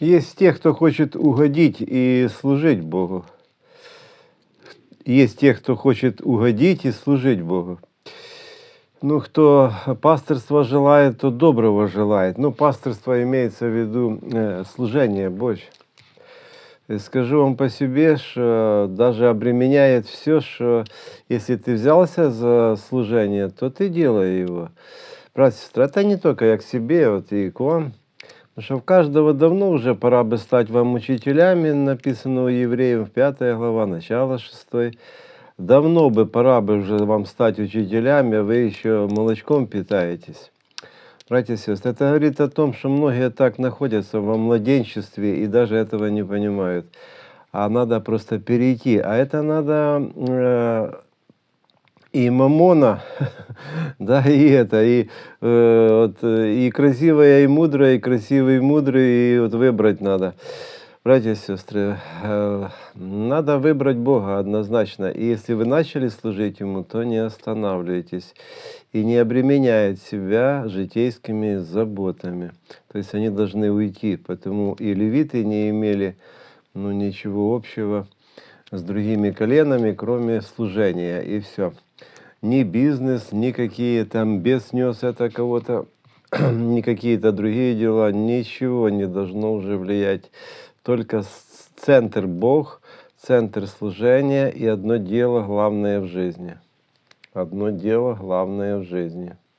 Есть те, кто хочет угодить и служить Богу. Есть те, кто хочет угодить и служить Богу. Ну, кто пасторство желает, то доброго желает. Ну, пасторство имеется в виду э, служение Божье. И скажу вам по себе, что даже обременяет все, что если ты взялся за служение, то ты делай его. Брат, сестра, это не только я к себе, вот и к вам. Что в каждого давно уже пора бы стать вам учителями, написано у евреев, 5 глава, начало 6. Давно бы пора бы уже вам стать учителями, а вы еще молочком питаетесь. Братья и сестры, это говорит о том, что многие так находятся во младенчестве и даже этого не понимают. А надо просто перейти. А это надо э, и мамона, да, и это, и, э, вот, и красивая, и мудрая, и красивый, и мудрый, и вот выбрать надо. Братья и сестры, э, надо выбрать Бога однозначно. И если вы начали служить Ему, то не останавливайтесь и не обременяет себя житейскими заботами. То есть они должны уйти, потому и левиты не имели ну, ничего общего с другими коленами, кроме служения, и все. Ни бизнес, ни какие там бес нес это кого-то, ни какие-то другие дела, ничего не должно уже влиять. Только центр Бог, центр служения и одно дело главное в жизни. Одно дело главное в жизни –